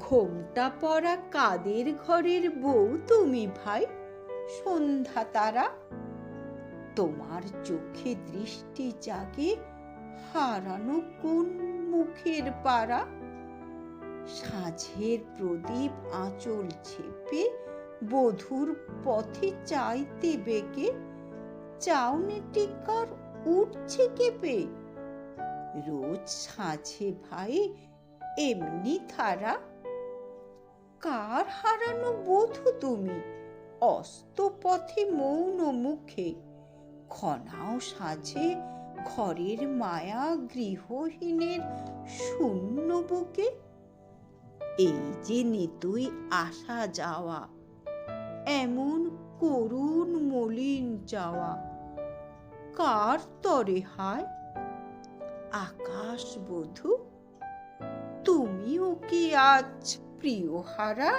ঘোমটা পরা কাদের ঘরের বউ তুমি ভাই? সন্ধ্যা তারা। তোমার চোখে দৃষ্টি জাগে হারানো কোন মুখের পাড়া? সাঁঝের প্রদীপ আঁচল ছেপে বধুর পথে চাইতে বেগে, চাউনি টিকার উঠছে কেঁপে। রোজ সাঁঝে ভাই এমনি ধারা কার হারানো বধু তুমি? অস্ত পথে মৌন মুখে। খনাও সাজে ঘরের মায়া গৃহহীনের শূন্য বুকে। এই যে নিতুই আসা যাওয়া, এমন করুণ মলিন যাওয়া, কার তরে হায়? আকাশ বধূ, তুমিও কি আজ প্রিয় হারা